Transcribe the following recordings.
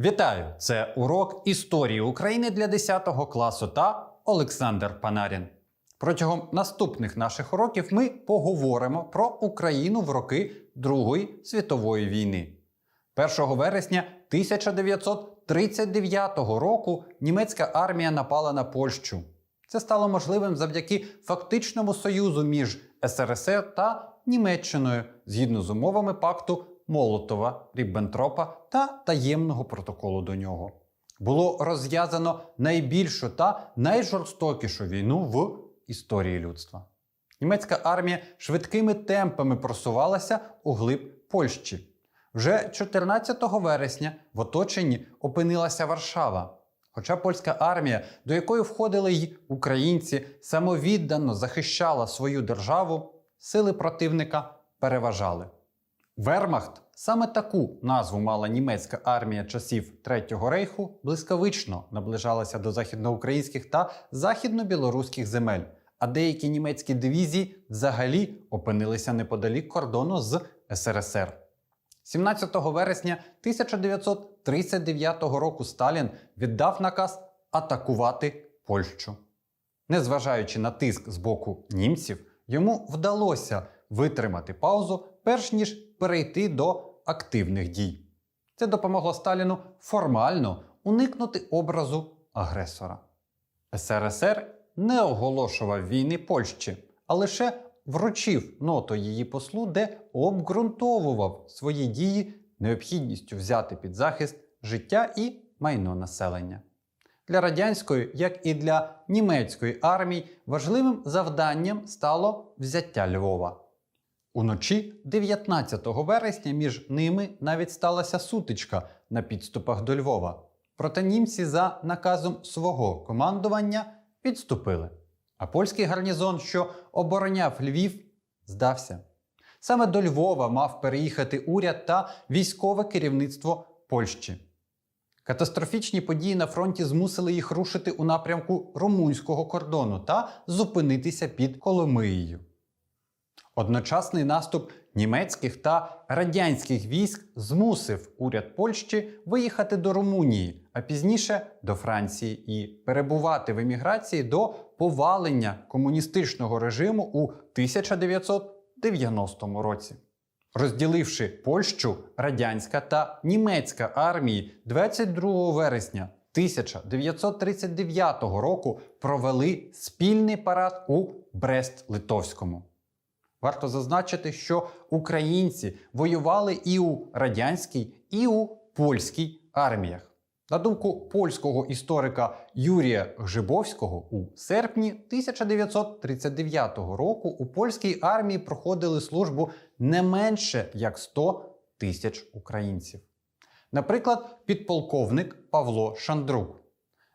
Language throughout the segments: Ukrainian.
Вітаю! Це урок історії України для 10 класу та Олександр Панарін. Протягом наступних наших уроків ми поговоримо про Україну в роки Другої світової війни. 1 вересня 1939 року німецька армія напала на Польщу. Це стало можливим завдяки фактичному союзу між СРСР та Німеччиною згідно з умовами пакту Молотова, Ріббентропа та таємного протоколу до нього. Було розв'язано найбільшу та найжорстокішу війну в історії людства. Німецька армія швидкими темпами просувалася у глиб Польщі. Вже 14 вересня в оточенні опинилася Варшава. Хоча польська армія, до якої входили й українці, самовіддано захищала свою державу, сили противника переважали. Вермахт саме таку назву мала німецька армія часів Третього рейху, блискавично наближалася до західноукраїнських та західно-білоруських земель, а деякі німецькі дивізії взагалі опинилися неподалік кордону з СРСР. 17 вересня 1939 року Сталін віддав наказ атакувати Польщу. Незважаючи на тиск з боку німців, йому вдалося витримати паузу, перш ніж перейти до активних дій. Це допомогло Сталіну формально уникнути образу агресора. СРСР не оголошував війни Польщі, а лише вручив ноту її послу, де обґрунтовував свої дії необхідністю взяти під захист життя і майно населення. Для радянської, як і для німецької армій, важливим завданням стало взяття Львова. Уночі 19 вересня між ними навіть сталася сутичка на підступах до Львова. Проте німці за наказом свого командування відступили. А польський гарнізон, що обороняв Львів, здався. Саме до Львова мав переїхати уряд та військове керівництво Польщі. Катастрофічні події на фронті змусили їх рушити у напрямку румунського кордону та зупинитися під Коломиєю. Одночасний наступ німецьких та радянських військ змусив уряд Польщі виїхати до Румунії, а пізніше до Франції і перебувати в еміграції до повалення комуністичного режиму у 1990 році. Розділивши Польщу, радянська та німецька армії 22 вересня 1939 року провели спільний парад у Брест-Литовському. Варто зазначити, що українці воювали і у радянській, і у польській арміях. На думку польського історика Юрія Гжибовського, у серпні 1939 року у польській армії проходили службу не менше як 100 тисяч українців. Наприклад, підполковник Павло Шандрук.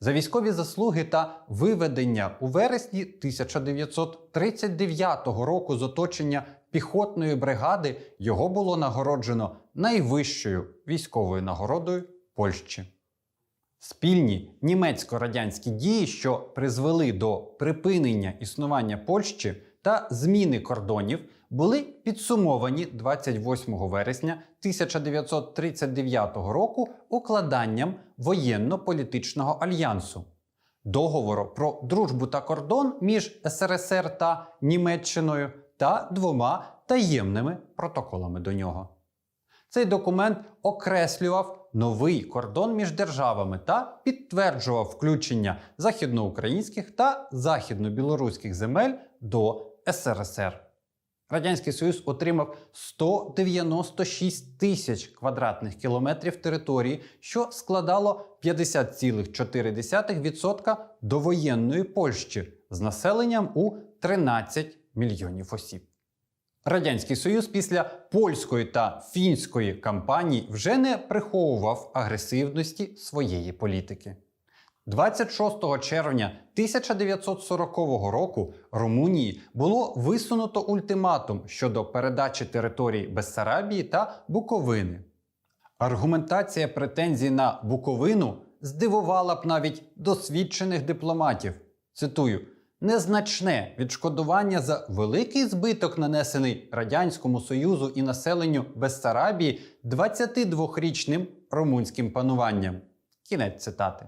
За військові заслуги та виведення у вересні 1939 року з оточення піхотної бригади його було нагороджено найвищою військовою нагородою Польщі. Спільні німецько-радянські дії, що призвели до припинення існування Польщі та зміни кордонів, були підсумовані 28 вересня 1939 року укладанням воєнно-політичного альянсу, договору про дружбу та кордон між СРСР та Німеччиною та двома таємними протоколами до нього. Цей документ окреслював новий кордон між державами та підтверджував включення західноукраїнських та західно-білоруських земель до СРСР. Радянський Союз отримав 196 тисяч квадратних кілометрів території, що складало 50,4% довоєнної Польщі з населенням у 13 мільйонів осіб. Радянський Союз після польської та фінської кампаній вже не приховував агресивності своєї політики. 26 червня 1940 року Румунії було висунуто ультиматум щодо передачі територій Бессарабії та Буковини. Аргументація претензій на Буковину здивувала б навіть досвідчених дипломатів. Цитую: незначне відшкодування за великий збиток, нанесений Радянському Союзу і населенню Бессарабії 22-річним румунським пануванням. Кінець цитати.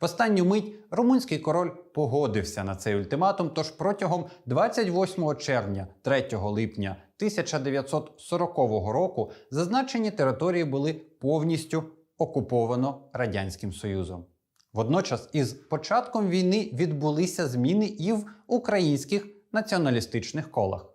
В останню мить румунський король погодився на цей ультиматум, тож протягом 28 червня 3 липня 1940 року зазначені території були повністю окуповано Радянським Союзом. Водночас із початком війни відбулися зміни і в українських націоналістичних колах.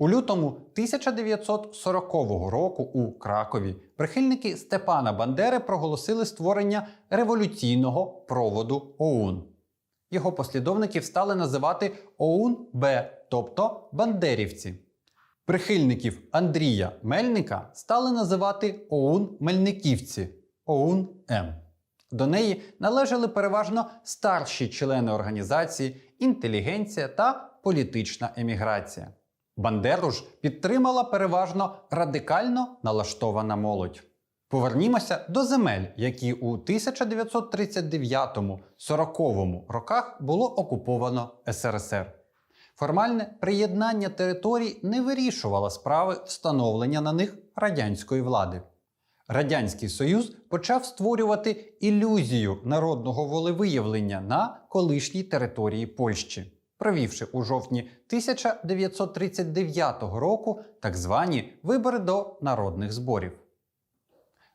У лютому 1940 року у Кракові прихильники Степана Бандери проголосили створення революційного проводу ОУН. Його послідовників стали називати ОУН-Б, тобто Бандерівці. Прихильників Андрія Мельника стали називати ОУН-Мельниківці ОУН-М. До неї належали переважно старші члени організації, інтелігенція та політична еміграція. Бандеру ж підтримала переважно радикально налаштована молодь. Повернімося до земель, які у 1939-40 роках було окуповано СРСР. Формальне приєднання територій не вирішувало справи встановлення на них радянської влади. Радянський Союз почав створювати ілюзію народного волевиявлення на колишній території Польщі, провівши у жовтні 1939 року так звані вибори до народних зборів.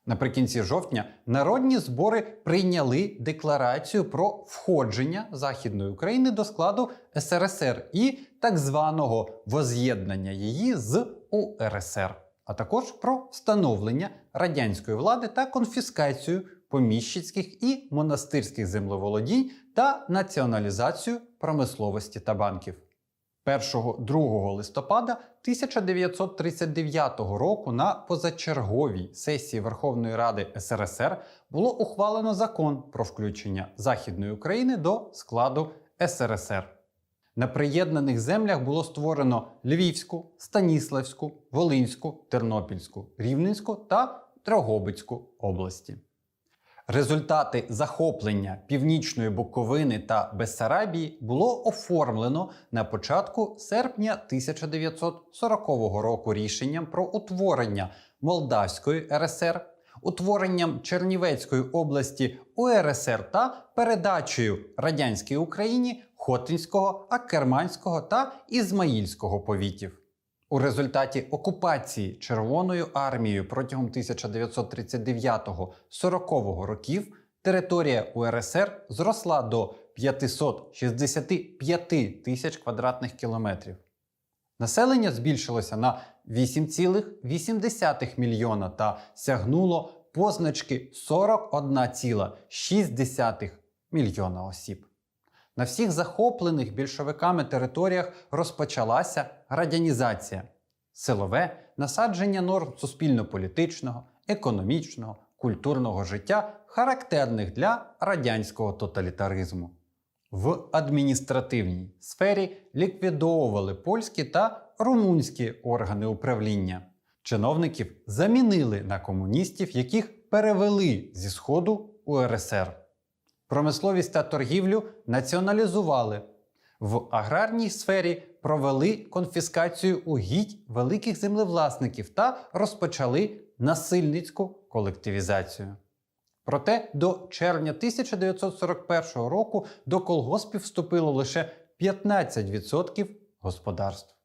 Наприкінці жовтня народні збори прийняли декларацію про входження Західної України до складу СРСР і так званого воз'єднання її з УРСР, а також про встановлення радянської влади та конфіскацію поміщицьких і монастирських землеволодінь та націоналізацію промисловості та банків. 1-2 листопада 1939 року на позачерговій сесії Верховної Ради СРСР було ухвалено закон про включення Західної України до складу СРСР. На приєднаних землях було створено Львівську, Станіславську, Волинську, Тернопільську, Рівненську та Дрогобицьку області. Результати захоплення Північної Буковини та Бессарабії було оформлено на початку серпня 1940 року рішенням про утворення Молдавської РСР, утворенням Чернівецької області УРСР та передачею радянській Україні Хотинського, Акерманського та Ізмаїльського повітів. У результаті окупації Червоною армією протягом 1939-40 років територія УРСР зросла до 565 тисяч квадратних кілометрів. Населення збільшилося на 8,8 мільйона та сягнуло позначки 41,6 мільйона осіб. На всіх захоплених більшовиками територіях розпочалася радянізація, силове насадження норм суспільно-політичного, економічного, культурного життя, характерних для радянського тоталітаризму. В адміністративній сфері ліквідовували польські та румунські органи управління. Чиновників замінили на комуністів, яких перевели зі Сходу УРСР. Промисловість та торгівлю націоналізували. В аграрній сфері провели конфіскацію угідь великих землевласників та розпочали насильницьку колективізацію. Проте до червня 1941 року до колгоспів вступило лише 15% господарств.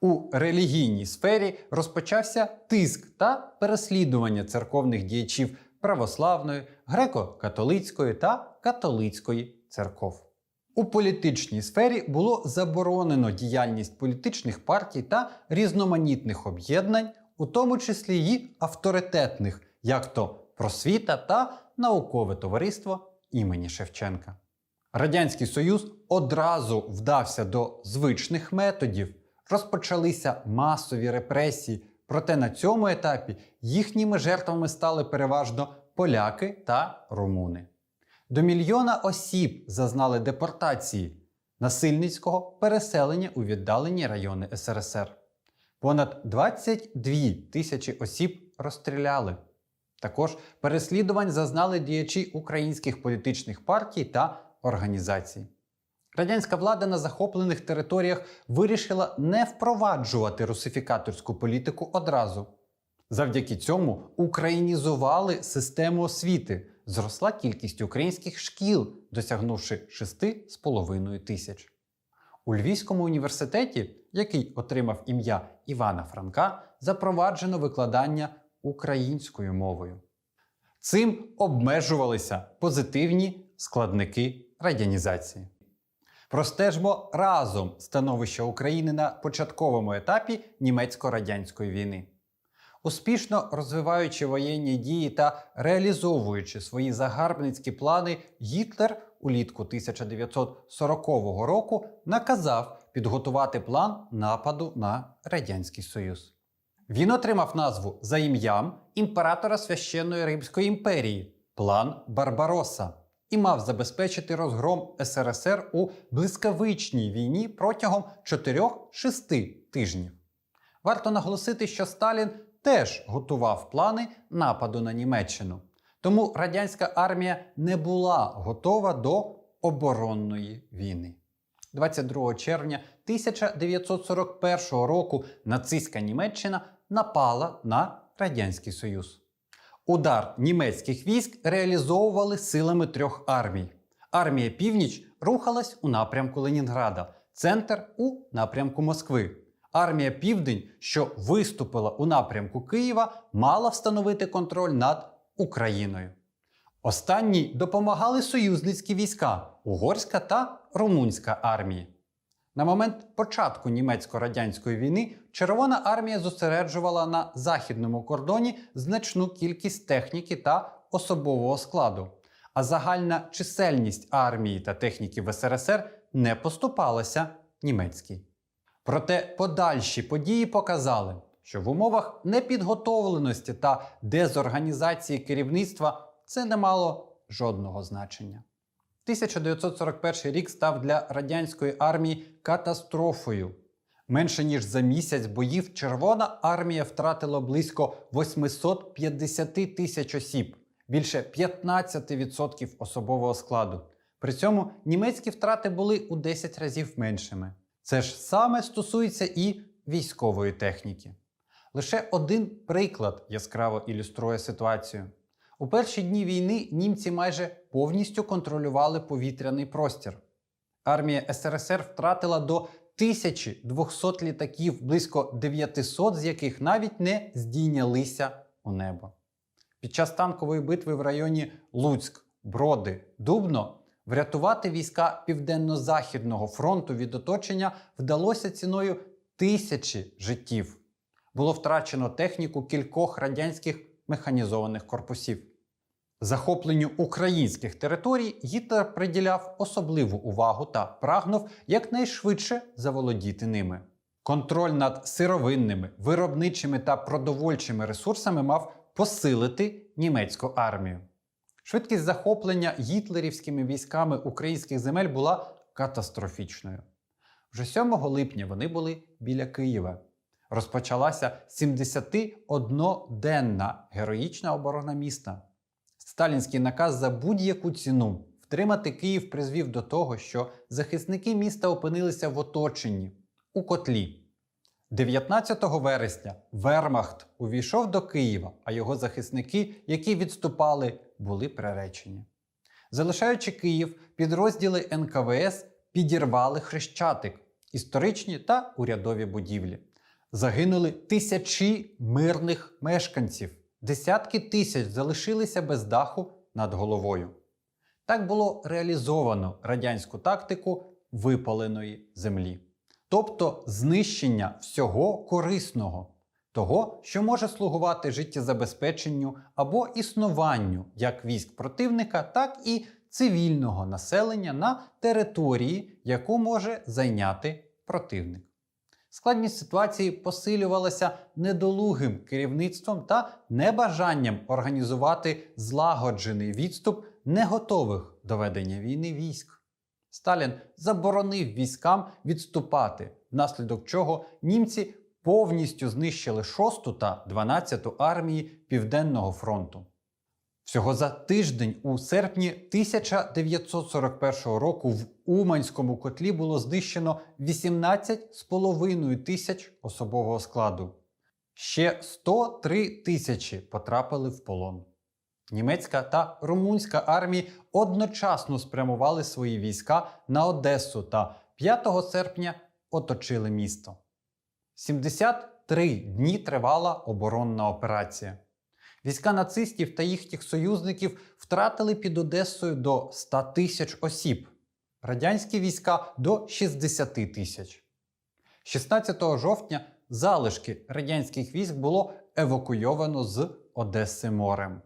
У релігійній сфері розпочався тиск та переслідування церковних діячів православної, греко-католицької та католицької церков. У політичній сфері було заборонено діяльність політичних партій та різноманітних об'єднань, у тому числі й авторитетних, як то просвіта та наукове товариство імені Шевченка. Радянський Союз одразу вдався до звичних методів, розпочалися масові репресії, проте на цьому етапі їхніми жертвами стали переважно поляки та румуни. До мільйона осіб зазнали депортації, насильницького переселення у віддалені райони СРСР. Понад 22 тисячі осіб розстріляли. Також переслідувань зазнали діячі українських політичних партій та організацій. Радянська влада на захоплених територіях вирішила не впроваджувати русифікаторську політику одразу. Завдяки цьому українізували систему освіти, зросла кількість українських шкіл, досягнувши 6,5 тисяч. У Львівському університеті, який отримав ім'я Івана Франка, запроваджено викладання українською мовою. Цим обмежувалися позитивні складники радянізації. Простежмо разом становище України на початковому етапі німецько-радянської війни. Успішно розвиваючи воєнні дії та реалізовуючи свої загарбницькі плани, Гітлер улітку 1940 року наказав підготувати план нападу на Радянський Союз. Він отримав назву за ім'ям імператора священної Римської імперії план Барбароса і мав забезпечити розгром СРСР у блискавичній війні протягом 4-6 тижнів. Варто наголосити, що Сталін теж готував плани нападу на Німеччину. Тому радянська армія не була готова до оборонної війни. 22 червня 1941 року нацистська Німеччина напала на Радянський Союз. Удар німецьких військ реалізовували силами трьох армій. Армія Північ рухалась у напрямку Ленінграда, центр у напрямку Москви. Армія Південь, що виступила у напрямку Києва, мала встановити контроль над Україною. Останній допомагали союзницькі війська угорська та румунська армії. На момент початку німецько-радянської війни Червона армія зосереджувала на західному кордоні значну кількість техніки та особового складу, а загальна чисельність армії та техніки в СРСР не поступалася німецькій. Проте подальші події показали, що в умовах непідготовленості та дезорганізації керівництва це не мало жодного значення. 1941 рік став для радянської армії катастрофою. Менше ніж за місяць боїв Червона армія втратила близько 850 тисяч осіб, більше 15% особового складу. При цьому німецькі втрати були у 10 разів меншими. Це ж саме стосується і військової техніки. Лише один приклад яскраво ілюструє ситуацію. У перші дні війни німці майже повністю контролювали повітряний простір. Армія СРСР втратила до 1200 літаків, близько 900 з яких навіть не здійнялися у небо. Під час танкової битви в районі Луцьк, Броди, Дубно врятувати війська Південно-Західного фронту від оточення вдалося ціною тисячі життів. Було втрачено техніку кількох радянських механізованих корпусів. Захопленню українських територій Гітлер приділяв особливу увагу та прагнув якнайшвидше заволодіти ними. Контроль над сировинними, виробничими та продовольчими ресурсами мав посилити німецьку армію. Швидкість захоплення гітлерівськими військами українських земель була катастрофічною. Вже 7 липня вони були біля Києва. Розпочалася 71-денна героїчна оборона міста. Сталінський наказ за будь-яку ціну втримати Київ призвів до того, що захисники міста опинилися в оточенні у котлі. 19 вересня Вермахт увійшов до Києва, а його захисники, які відступали, були приречені. Залишаючи Київ, підрозділи НКВС підірвали Хрещатик, історичні та урядові будівлі. Загинули тисячі мирних мешканців. Десятки тисяч залишилися без даху над головою. Так було реалізовано радянську тактику випаленої землі, тобто знищення всього корисного, того, що може слугувати життєзабезпеченню або існуванню як військ противника, так і цивільного населення на території, яку може зайняти противник. Складність ситуації посилювалася недолугим керівництвом та небажанням організувати злагоджений відступ неготових до ведення війни військ. Сталін заборонив військам відступати, внаслідок чого німці повністю знищили 6 та 12 армії Південного фронту. Всього за тиждень у серпні 1941 року в Уманському котлі було знищено 18,5 тисяч особового складу. Ще 103 тисячі потрапили в полон. Німецька та румунська армії одночасно спрямували свої війська на Одесу та 5 серпня оточили місто. 73 дні тривала оборонна операція. Війська нацистів та їхніх союзників втратили під Одесою до 100 тисяч осіб, радянські війська до 60 тисяч. 16 жовтня залишки радянських військ було евакуйовано з Одеси морем.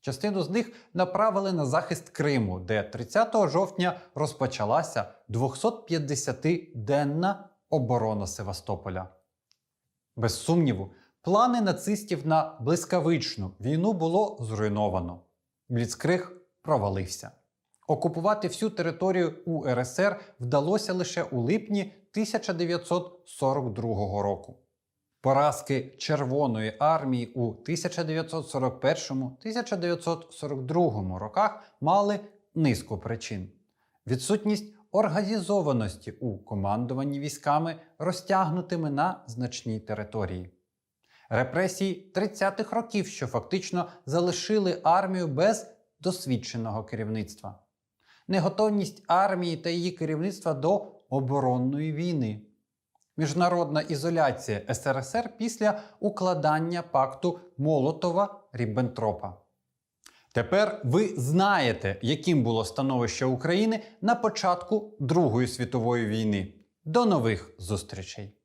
Частину з них направили на захист Криму, де 30 жовтня розпочалася 250-денна оборона Севастополя. Без сумніву, плани нацистів на блискавичну війну було зруйновано. Бліцкриг провалився. Окупувати всю територію УРСР вдалося лише у липні 1942 року. Поразки Червоної армії у 1941-1942 роках мали низку причин. Відсутність організованості у командуванні військами, розтягнутими на значній території. Репресії 30-х років, що фактично залишили армію без досвідченого керівництва. Неготовність армії та її керівництва до оборонної війни. Міжнародна ізоляція СРСР після укладання пакту Молотова-Ріббентропа. Тепер ви знаєте, яким було становище України на початку Другої світової війни. До нових зустрічей!